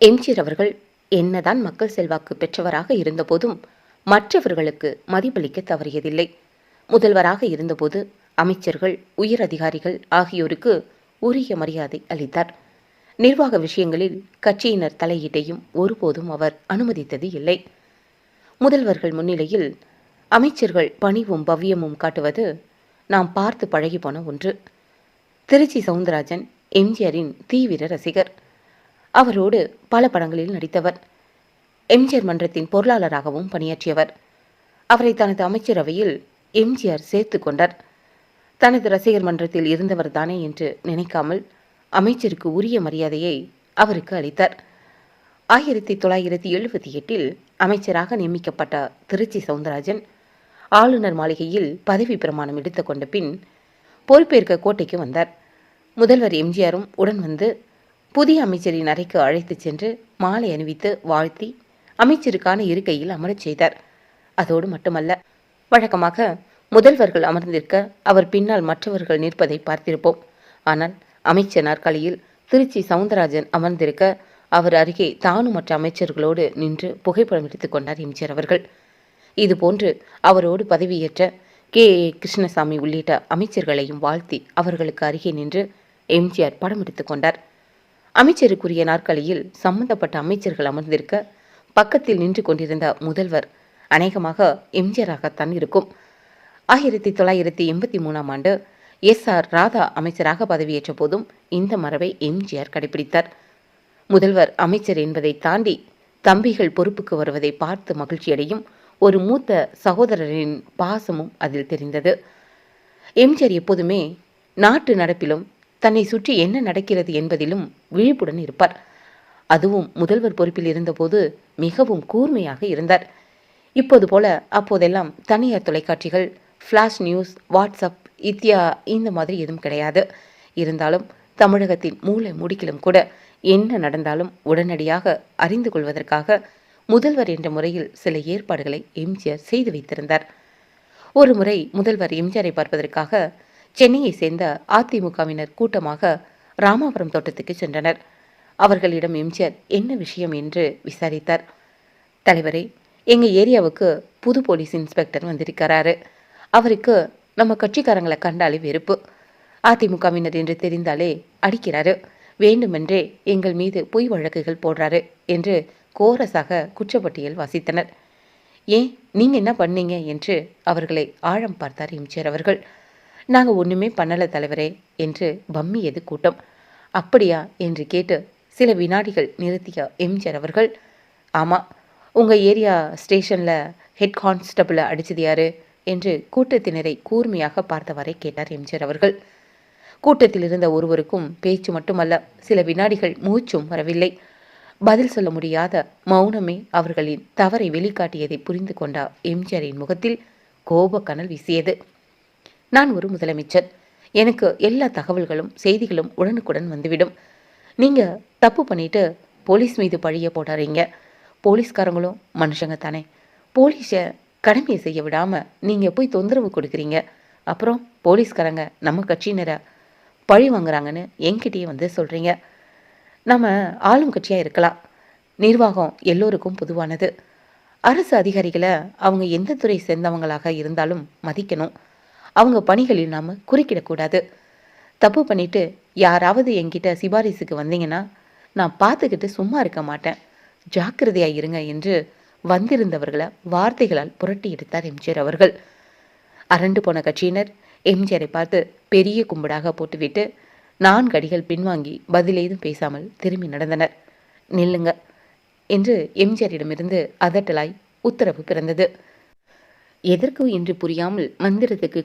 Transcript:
எம்ஜிஆர் அவர்கள் என்னதான் மக்கள் செல்வாக்கு பெற்றவராக இருந்தபோதும் மற்றவர்களுக்கு மதிப்பளிக்க தவறியதில்லை. முதல்வராக இருந்தபோது அமைச்சர்கள் உயர் அதிகாரிகள் ஆகியோருக்கு உரிய மரியாதை அளித்தார். நிர்வாக விஷயங்களில் கட்சியினர் தலையீட்டையும் ஒருபோதும் அவர் அனுமதித்தது இல்லை. முதல்வர்கள் முன்னிலையில் அமைச்சர்கள் பணிவும் பவ்யமும் காட்டுவது நாம் பார்த்து பழகி போன ஒன்று. திருச்சி சவுந்தரராஜன் எம்ஜிஆரின் தீவிர ரசிகர். அவரோடு பல படங்களில் நடித்தவர். எம்ஜிஆர் மன்றத்தின் பொருளாளராகவும் பணியாற்றியவர். அவரை தனது அமைச்சரவையில் எம்ஜிஆர் சேர்த்து கொண்டார். தனது ரசிகர் மன்றத்தில் இருந்தவர் தானே என்று நினைக்காமல் அமைச்சருக்கு உரிய மரியாதையை அவருக்கு அளித்தார். ஆயிரத்தி தொள்ளாயிரத்தி எழுபத்தி எட்டில் அமைச்சராக நியமிக்கப்பட்ட திருச்சி சவுந்தரராஜன் ஆளுநர் மாளிகையில் பதவி பிரமாணம் எடுத்துக்கொண்ட பின் பொறுப்பேற்க கோட்டைக்கு வந்தார். முதல்வர் எம்ஜிஆரும் உடன் வந்து புதிய அமைச்சரின் அறைக்கு அழைத்துச் சென்று மாலை அணிவித்து வாழ்த்தி அமைச்சருக்கான இருக்கையில் அமரச் செய்தார். அதோடு மட்டுமல்ல வழக்கமாக முதல்வர்கள் அமர்ந்திருக்க அவர் பின்னால் மற்றவர்கள் நிற்பதை பார்த்திருப்போம். ஆனால் அமைச்சர் நாற்காலியில் திருச்சி சவுந்தரராஜன் அமர்ந்திருக்க அவர் அருகே தானும் மற்ற அமைச்சர்களோடு நின்று புகைப்படம் எடுத்துக் கொண்டார் எம்ஜிஆர் அவர்கள். இதுபோன்று அவரோடு பதவியேற்ற கே. ஏ. கிருஷ்ணசாமி உள்ளிட்ட அமைச்சர்களையும் வாழ்த்தி அவர்களுக்கு அருகே நின்று எம்ஜிஆர் படம் எடுத்துக் கொண்டார். அமைச்சருக்குரிய நாற்காலியில் சம்பந்தப்பட்ட அமைச்சர்கள் அமர்ந்திருக்க பக்கத்தில் நின்று கொண்டிருந்த முதல்வர் அநேகமாக எம்ஜிஆராகத்தான் இருக்கும். ஆயிரத்தி தொள்ளாயிரத்தி எண்பத்தி மூணாம் ஆண்டு எஸ் ஆர் ராதா அமைச்சராக பதவியேற்ற போதும் இந்த மரபை எம்ஜிஆர் கடைபிடித்தார். முதல்வர் அமைச்சர் என்பதை தாண்டி தம்பிகள் பொறுப்புக்கு வருவதை பார்த்து மகிழ்ச்சியடையும் ஒரு மூத்த சகோதரரின் பாசமும் அதில் தெரிந்தது. எம்ஜிஆர் எப்போதுமே நாட்டு நடப்பிலும் தன்னை சுற்றி என்ன நடக்கிறது என்பதிலும் விழிப்புடன் இருப்பார். அதுவும் முதல்வர் பொறுப்பில் இருந்தபோது மிகவும் கூர்மையாக இருந்தார். இப்போது போல அப்போதெல்லாம் தனியார் தொலைக்காட்சிகள் ஃப்ளாஷ் நியூஸ் வாட்ஸ்அப் இத்தியா இந்த மாதிரி எதுவும் கிடையாது. இருந்தாலும் தமிழகத்தின் மூலை முடுக்கிலும் கூட என்ன நடந்தாலும் உடனடியாக அறிந்து கொள்வதற்காக முதல்வர் என்ற முறையில் சில ஏற்பாடுகளை எம்ஜிஆர் செய்து வைத்திருந்தார். ஒரு முறை முதல்வர் எம்ஜிஆரை பார்ப்பதற்காக சென்னையை சேர்ந்த அதிமுகவினர் கூட்டமாக ராமாபுரம் தோட்டத்துக்கு சென்றனர். அவர்களிடம் எம்ஜிஆர் என்ன விஷயம் என்று விசாரித்தார். தலைவரே எங்கள் ஏரியாவுக்கு புது போலீஸ் இன்ஸ்பெக்டர் வந்திருக்கிறாரு. அவருக்கு நம்ம கட்சிக்காரங்களை கண்டாலே வெறுப்பு. அதிமுகவினர் என்று தெரிந்தாலே அடிக்கிறாரு. வேண்டுமென்றே எங்கள் மீது பொய் வழக்குகள் போடுறாரு என்று கோரஸாக குற்றப்பட்டியல் வாசித்தனர். ஏன் நீங்கள் என்ன பண்ணீங்க என்று அவர்களை ஆழம் பார்த்தார் எம்ஜிஆர் அவர்கள். நாங்கள் ஒன்றுமே பண்ணலை தலைவரே என்று பம்மியது கூட்டம். அப்படியா? என்று கேட்டு சில வினாடிகள் நிறுத்திய எம்ஜிஆர் அவர்கள் ஆமாம் உங்கள் ஏரியா ஸ்டேஷனில் ஹெட் கான்ஸ்டபிளை அடிச்சது யாரு? என்று கூட்டத்தினரை கூர்மையாக பார்த்தவரை கேட்டார் எம்ஜிஆர் அவர்கள். கூட்டத்தில் இருந்த ஒருவருக்கும் பேச்சு மட்டுமல்ல சில வினாடிகள் மூச்சும் வரவில்லை. பதில் சொல்ல முடியாத மௌனமே அவர்களின் தவறை வெளிக்காட்டியதை புரிந்து கொண்ட எம்ஜிஆரின் முகத்தில் கோபக்கனல் வீசியது. நான் ஒரு முதலமைச்சர். எனக்கு எல்லா தகவல்களும் செய்திகளும் உடனுக்குடன் வந்துவிடும். நீங்கள் தப்பு பண்ணிட்டு போலீஸ் மீது பழிய போடாதீங்க. போலீஸ்காரங்களும் மனுஷங்க தானே. போலீஸை கடமையை செய்ய விடாமல் நீங்கள் போய் தொந்தரவு கொடுக்குறீங்க. அப்புறம் போலீஸ்காரங்க நம்ம கட்சியினரை பழி வாங்குறாங்கன்னு என்கிட்டயே வந்து சொல்கிறீங்க நம்ம ஆளும் கட்சியாக இருக்கலாம். நிர்வாகம் எல்லோருக்கும் பொதுவானது. அரசு அதிகாரிகளை அவங்க எந்த துறை சேர்ந்தவங்களாக இருந்தாலும் மதிக்கணும். அவங்க பணிகளில் நாம் குறுக்கிடக்கூடாது. தப்பு பண்ணிட்டு யாராவது என்கிட்ட சிபாரிசுக்கு வந்தீங்கன்னா நான் பார்த்துக்கிட்டு சும்மா இருக்க மாட்டேன். ஜாக்கிரதையாக இருங்க என்று வந்திருந்தவர்களை வார்த்தைகளால் புரட்டி எடுத்தார் எம்ஜிஆர் அவர்கள். அரண்டு போன கட்சியினர் எம்ஜிஆரை பார்த்து பெரிய கும்பிடாக போட்டுவிட்டு நான்கு அடிகள் பின்வாங்கி பதிலேதும் பேசாமல் திரும்பி நடந்தனர். நில்லுங்க என்று எம்ஜிஆரிடமிருந்து அதட்டலாய் உத்தரவு பிறந்தது. எதற்கு என்று புரியாமல் மந்திரத்துக்கு